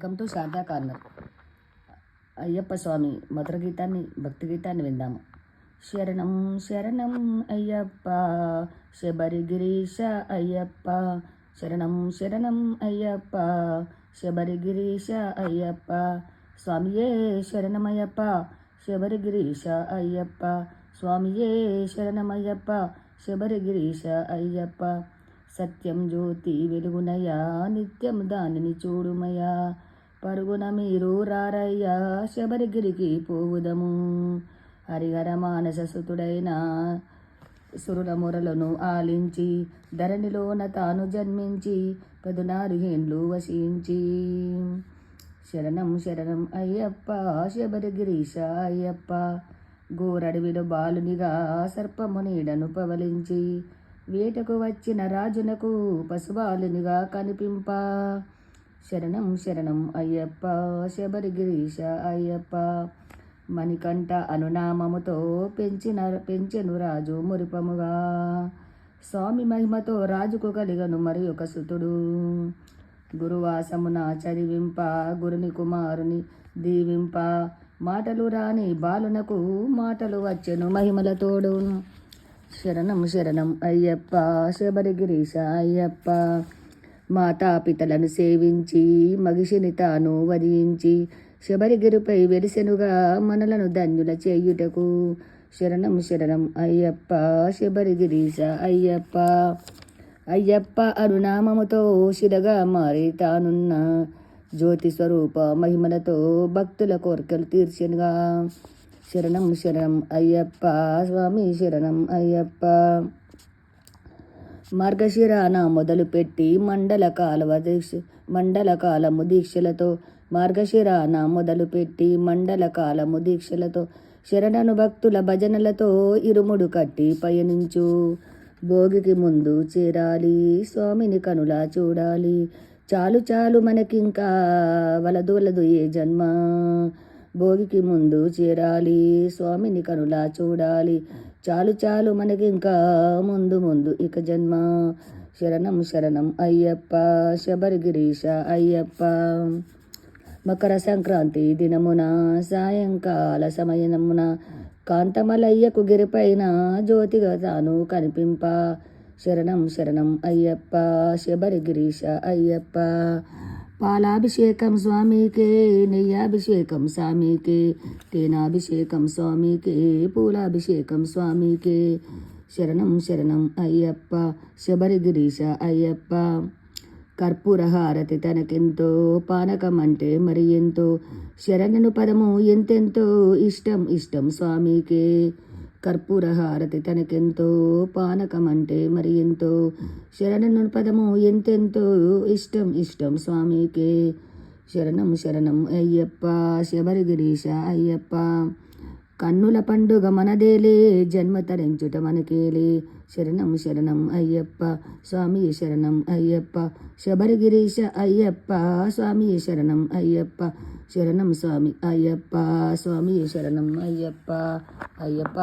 Welcome to Sharada corner Ayyappa Swami మధుర గీతాన్ని భక్తి గీతాన్ని విందాము. శరణం శరణం అయ్యప్ప శబరి గిరీశ అయ్యప్ప. శరణం శరణం అయ్యప్ప శబరి గిరీశ అయ్యప్ప. స్వామియే శరణమయ్యప్ప శబరి గిరీశ అయ్యప్ప. స్వామియే శరణమయ్యప్ప శబరి గిరీశ అయ్యప్ప. సత్యం జ్యోతి వెలుగునయా నిత్యం దానిని చూడుమయా. పరుగున మీరు రారయ్యా శబరిగిరికి పోవుదము. హరిహర మానస సుతుడైన సురుల మొరలను ఆలించి ధరణిలోన తాను జన్మించి పదునారు ఏండ్లు వసించి శరణం శరణం అయ్యప్ప శబరిగిరీశ అయ్యప్ప. గోరడవిలో బాలునిగా సర్పము నీడను పవలించి వేటకు వచ్చిన రాజునకు పశుబాలునిగా కనిపింప. శరణం శరణం అయ్యప్ప శబరిగిరీశ అయ్యప్ప. మణికంఠ అనునామముతో పెంచిన పెంచెను రాజు మురిపముగా. స్వామి మహిమతో రాజుకు కలిగను మరి ఒక సుతుడు. గురువాసమున చదివింప గురుని కుమారుని దీవింప. మాటలు రాని బాలునకు మాటలు వచ్చెను మహిమల తోడు. శరణం శరణం అయ్యప్ప శబరిగిరీశ అయ్యప్ప. మాతాపితలను సేవించి మగిషిని తాను వరించి శబరిగిరిపై వెలిసెనుగా మనలను ధన్యుల చేయుటకు. శరణం శరణం అయ్యప్ప శబరిగిరీశ అయ్యప్ప. అయ్యప్ప అరునామముతో శిరగా మారి తానున్న జ్యోతి స్వరూప మహిమలతో భక్తుల కోరికలు తీర్చెనుగా. శరణం శరణం అయ్యప్ప స్వామి శరణం అయ్యప్ప. మార్గశిరాన మొదలుపెట్టి మండల కాలవ దీక్ష మండల కాలము దీక్షలతో మార్గశిరాన మొదలుపెట్టి మండల కాలము దీక్షలతో శరణను భక్తుల భజనలతో ఇరుముడు కట్టి పయనించు. భోగికి ముందు చేరాలి స్వామిని కనులా చూడాలి. చాలు చాలు మనకింకా వలదు వలదు ఏ జన్మ? భోగికి ముందు చేరాలి స్వామిని కనులా చూడాలి. చాలు చాలు మనకి ఇంకా ముందు ముందు ఇక జన్మ. శరణం శరణం అయ్యప్ప శబరిగిరీశ అయ్యప్ప. మకర సంక్రాంతి దినమున సాయంకాల సమయమున కాంతమలయ్యకు గిరిపైన జ్యోతిగా తాను కనిపింప. శరణం శరణం అయ్యప్ప శబరిగిరీశ అయ్యప్ప. పాలాభిషేకం స్వామికే నెయ్యాభిషేకం స్వామికే తేనాభిషేకం స్వామికే పూలాభిషేకం స్వామికే. శరణం శరణం అయ్యప్ప శబరిగిరీశ అయ్యప్ప. కర్పూర హారతి తనకెంతో పానకం అంటే మరి ఎంతో. శరణను పదము ఎంతెంతో ఇష్టం ఇష్టం స్వామికే. కర్పూర హారతి తనకెంతో పానకం అంటే మరి ఎంతో శరణను పదము ఎంతెంతో ఇష్టం ఇష్టం స్వామికే. శరణం శరణం అయ్యప్ప శబరిగిరీశ అయ్యప్ప. కన్నుల పండుగ మనదేలే జన్మ తరించుట మనకేలే. శరణం శరణం అయ్యప్ప స్వామి శరణం అయ్యప్ప శబరిగిరీశ అయ్యప్ప స్వామి శరణం అయ్యప్ప శరణం స్వామి అయ్యప్ప స్వామి శరణం అయ్యప్ప అయ్యప్ప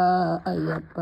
అయ్యప్ప